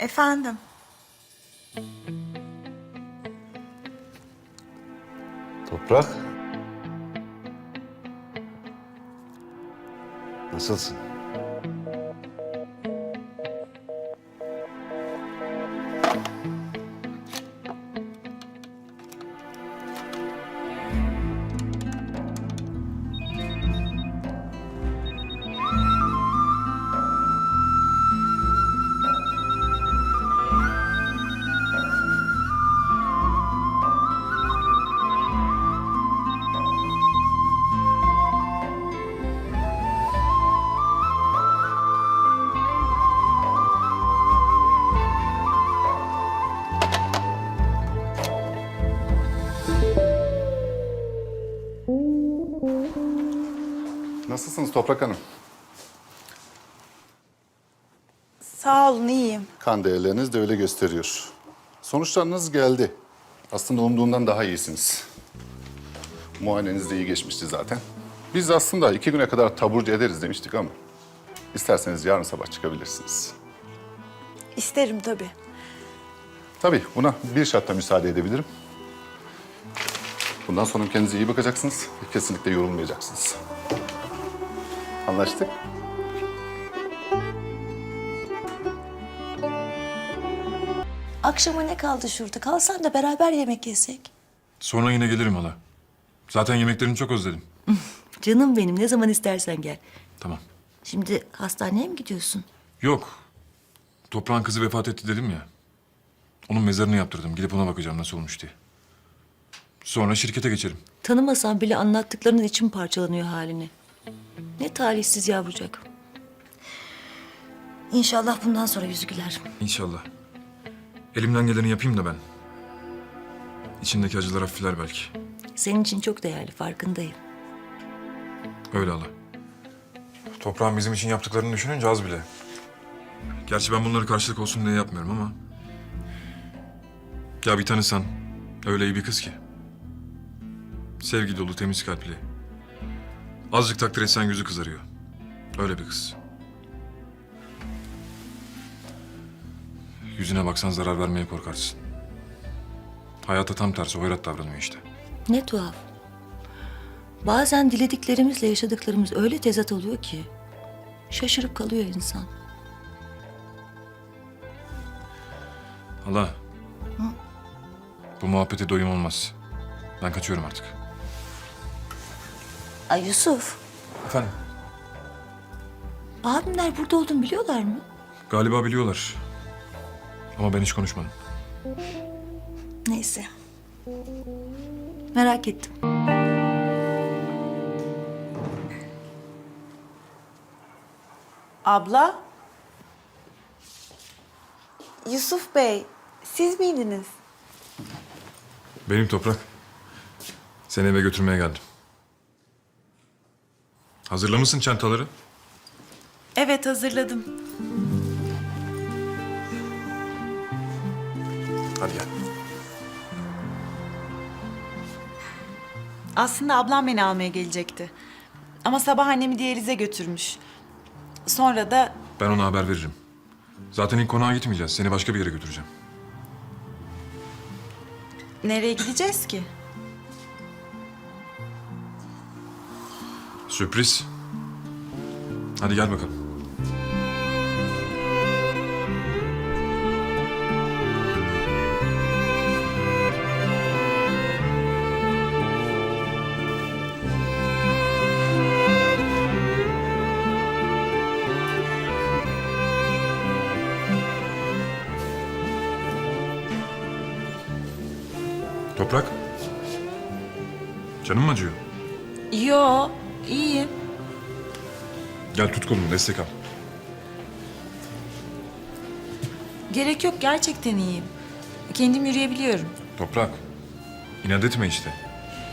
Efendim? Toprak. Nasılsın? Nasılsınız Toprak Hanım? Sağ olun iyiyim. Kan değerleriniz de öyle gösteriyor. Sonuçlarınız geldi. Aslında umduğumdan daha iyisiniz. Muayeneniz de iyi geçmişti zaten. Biz aslında iki güne kadar taburcu ederiz demiştik ama... ...isterseniz yarın sabah çıkabilirsiniz. İsterim tabii. Tabii buna bir şartla müsaade edebilirim. Bundan sonra kendinize iyi bakacaksınız kesinlikle yorulmayacaksınız. Anlaştık? Akşama ne kaldı şurada? Kalsan da beraber yemek yesek. Sonra yine gelirim hala. Zaten yemeklerini çok özledim. Canım benim ne zaman istersen gel. Tamam. Şimdi hastaneye mi gidiyorsun? Yok. Toprağın kızı vefat etti dedim ya. Onun mezarını yaptırdım. Gidip ona bakacağım nasıl olmuş diye. Sonra şirkete geçerim. Tanımasan bile anlattıklarının için parçalanıyor halini. Ne talihsiz yavrucak. İnşallah bundan sonra yüzü güler. İnşallah. Elimden geleni yapayım da ben. İçindeki acılar hafifler belki. Senin için çok değerli farkındayım. Öyle hala. Toprağın bizim için yaptıklarını düşününce az bile. Gerçi ben bunları karşılık olsun diye yapmıyorum ama... Ya bir tanısan, öyle iyi bir kız ki. Sevgi dolu, temiz kalpli. Azıcık takdir etsen yüzü kızarıyor. Öyle bir kız. Yüzüne baksan zarar vermeye korkarsın. Hayata tam tersi hoyrat davranıyor işte. Ne tuhaf. Bazen dilediklerimizle yaşadıklarımız öyle tezat oluyor ki... ...şaşırıp kalıyor insan. Hala. Bu muhabbete doyum olmaz. Ben kaçıyorum artık. Ay Yusuf, Efendim? abimler burada olduğunu biliyorlar mı? Galiba biliyorlar. Ama ben hiç konuşmadım. Neyse. Merak ettim. Abla? Yusuf Bey, siz miydiniz? Benim toprak. Seni eve götürmeye geldim. Hazırlamışsın çantaları. Evet, hazırladım. Hadi gel. Aslında ablam beni almaya gelecekti. Ama sabah annemi diyalize götürmüş. Sonra da Ben ona haber veririm. Zaten ilk konağa gitmeyeceğiz. Seni başka bir yere götüreceğim. nereye gideceğiz ki? Sürpriz. Hadi gel bakalım. Toprak. Canım mı acıyor? Yo, iyiyim. Gel tut kolumu destek al. Gerek yok, gerçekten iyiyim. Kendim yürüyebiliyorum. Toprak. inat etme işte.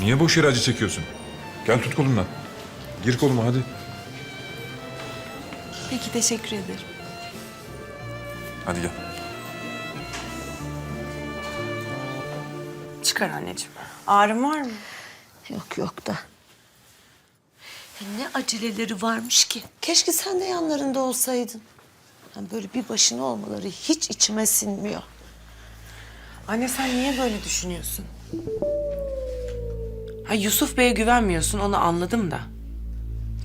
Niye boş yere acı çekiyorsun? Gel tut kolumdan. Gir koluma hadi. Peki, teşekkür ederim. Hadi gel. Çıkar anneciğim. Ağrım var mı? Yok yok da. Ne aceleleri varmış ki. Keşke sen de yanlarında olsaydın. Yani böyle bir başına olmaları hiç içime sinmiyor. Anne sen niye böyle düşünüyorsun? Ha Yusuf Bey'e güvenmiyorsun onu anladım da.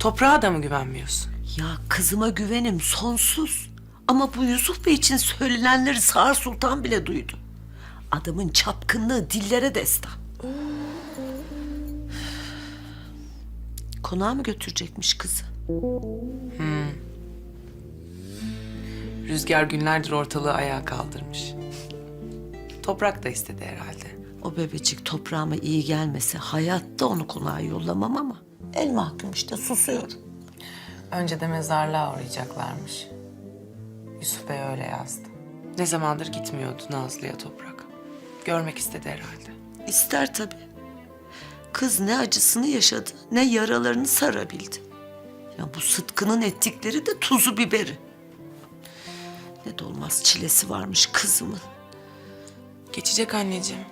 Toprağa da mı güvenmiyorsun? Ya kızıma güvenim sonsuz. Ama bu Yusuf Bey için söylenenleri Sağır Sultan bile duydu. Adamın çapkınlığı dillere destan. Konağa mı götürecekmiş kızı? Rüzgar günlerdir ortalığı ayağa kaldırmış. Toprak da istedi herhalde. O bebecik toprağıma iyi gelmese hayatta onu konağa yollamam ama el mahkum işte susuyor. Önce de mezarlığa uğrayacaklarmış. Yusuf Bey öyle yazdı. Ne zamandır gitmiyordu Nazlı'ya toprak. Görmek istedi herhalde. İster tabii. Kız ne acısını yaşadı ne yaralarını sarabildi. Ya bu Sıtkı'nın ettikleri de tuzu biberi. Ne dolmaz çilesi varmış kızımın. Geçecek anneciğim.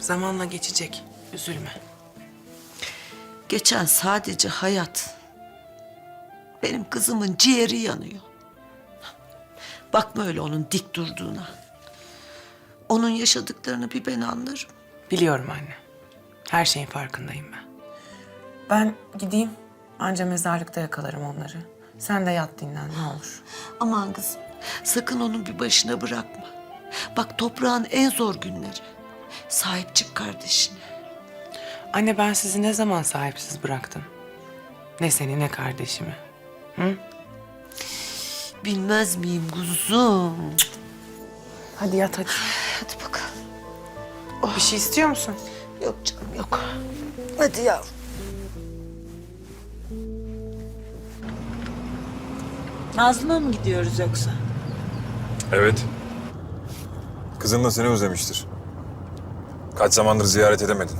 Zamanla geçecek. Üzülme. Geçen sadece hayat. Benim kızımın ciğeri yanıyor. Bakma öyle onun dik durduğuna. Onun yaşadıklarını bir ben anlarım. Biliyorum anne. Her şeyin farkındayım ben. Ben gideyim. Anca mezarlıkta yakalarım onları. Sen de yat dinlen ne olur. Aman kızım, sakın onu bir başına bırakma. Bak toprağın en zor günleri. Sahip çık kardeşine. Anne ben sizi ne zaman sahipsiz bıraktım? Ne seni ne kardeşimi. Bilmez miyim kuzum? Hadi yat hadi. Hadi bakalım. Bir şey istiyor musun? Yok canım yok. Hadi yavrum. Nazlı'na mı gidiyoruz yoksa? Evet. Kızın da seni özlemiştir. Kaç zamandır ziyaret edemedin.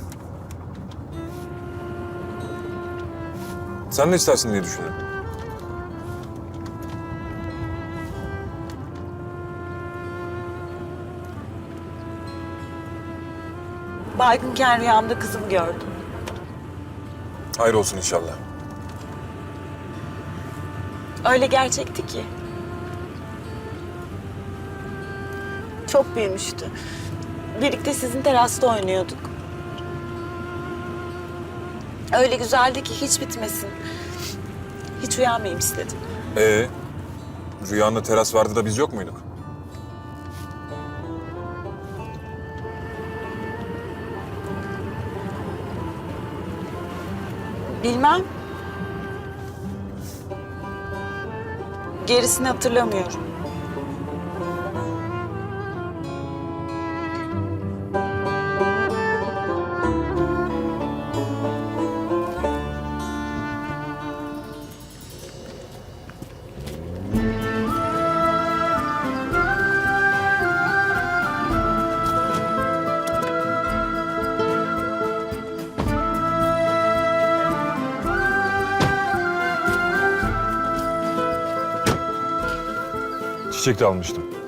Sen ne istersin diye düşündüm. Baygınken rüyamda kızımı gördüm. Hayır olsun inşallah. Öyle gerçekti ki. Çok büyümüştü. Birlikte sizin terasta oynuyorduk. Öyle güzeldi ki hiç bitmesin. Hiç uyanmayayım istedim. Ee, rüyanda teras vardı da biz yok muyduk? Bilmem. Gerisini hatırlamıyorum. Çiçek de almıştım.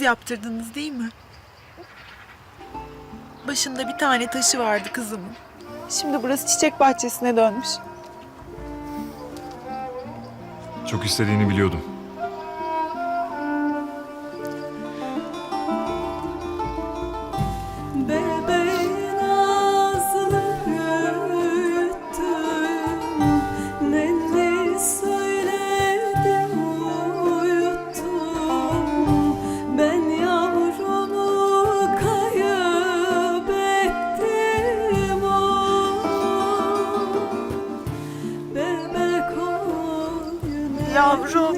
Siz yaptırdınız değil mi? Başında bir tane taşı vardı kızımın. Şimdi burası çiçek bahçesine dönmüş. Çok istediğini biliyordum. Yavrum.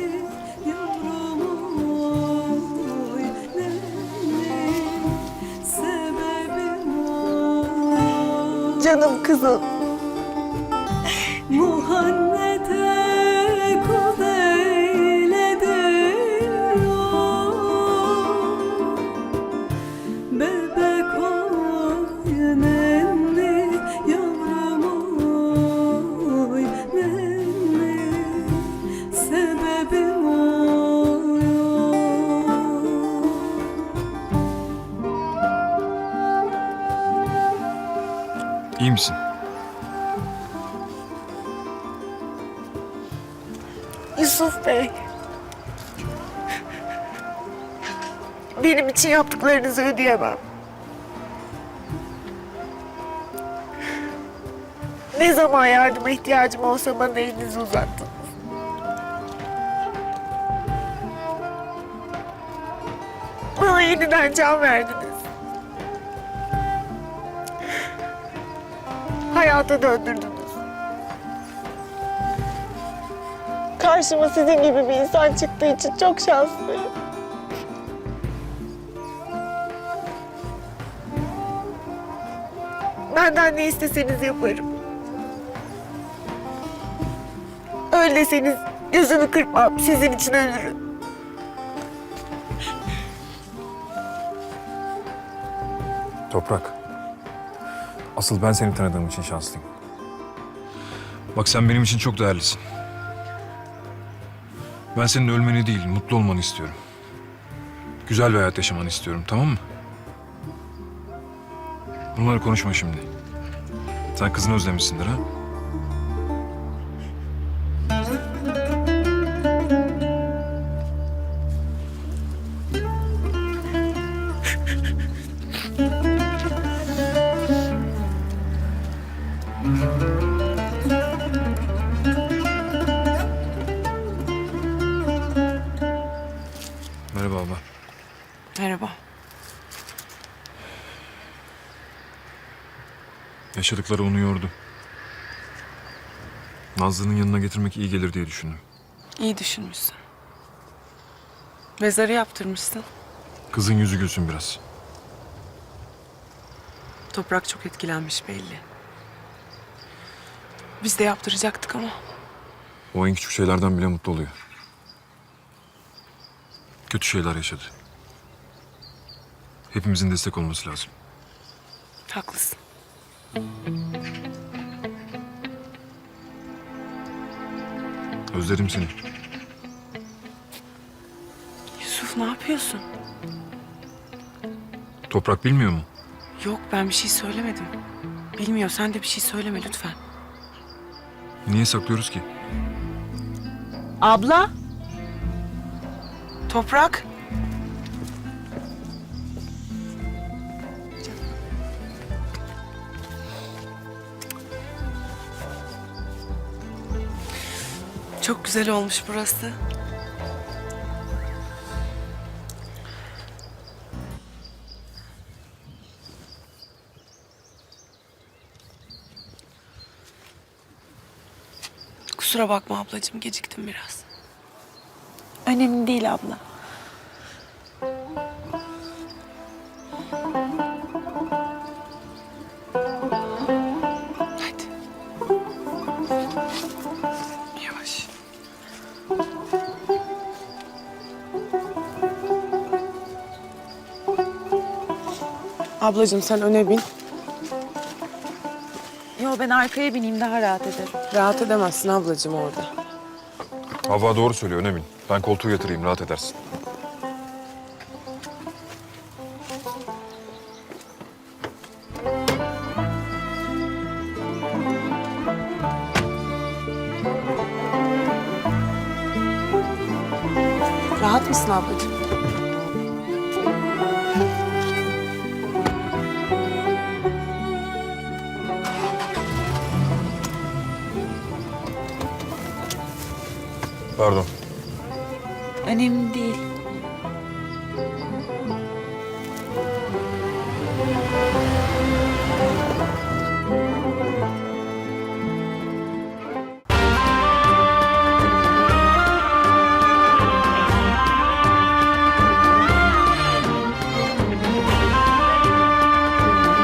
Canım kızım. Muhannete Bey. Benim için yaptıklarınızı ödeyemem. Ne zaman yardıma ihtiyacım olsa bana elinizi uzattınız. Bana yeniden can verdiniz. Hayata döndürdünüz. Karşıma sizin gibi bir insan çıktığı için çok şanslıyım. Benden ne isteseniz yaparım. Öl deseniz gözümü kırpmam, sizin için ölürüm. Toprak. Asıl ben seni tanıdığım için şanslıyım. Bak sen benim için çok değerlisin. Ben senin ölmeni değil, mutlu olmanı istiyorum. Güzel bir hayat yaşamanı istiyorum, tamam mı? Bunları konuşma şimdi. Sen kızını özlemişsindir ha? Merhaba. Yaşadıkları onu yordu. Nazlı'nın yanına getirmek iyi gelir diye düşündüm. İyi düşünmüşsün. Mezarı yaptırmışsın. Kızın yüzü gülsün biraz. Toprak çok etkilenmiş belli. Biz de yaptıracaktık ama O en küçük şeylerden bile mutlu oluyor. Kötü şeyler yaşadı. Hepimizin destek olması lazım. haklısın. Özledim seni. Yusuf ne yapıyorsun? Toprak bilmiyor mu? Yok ben bir şey söylemedim. Bilmiyor sen de bir şey söyleme lütfen. Niye saklıyoruz ki? Abla? Toprak. Çok güzel olmuş burası. Kusura bakma ablacığım geciktim biraz. Önemli değil abla. Ablacığım sen öne bin. Yo ben arkaya bineyim daha rahat ederim. Rahat edemezsin ablacığım orada. Hava doğru söylüyor Önemin. Ben koltuğu yatırayım rahat edersin. Pardon. Önemli değil.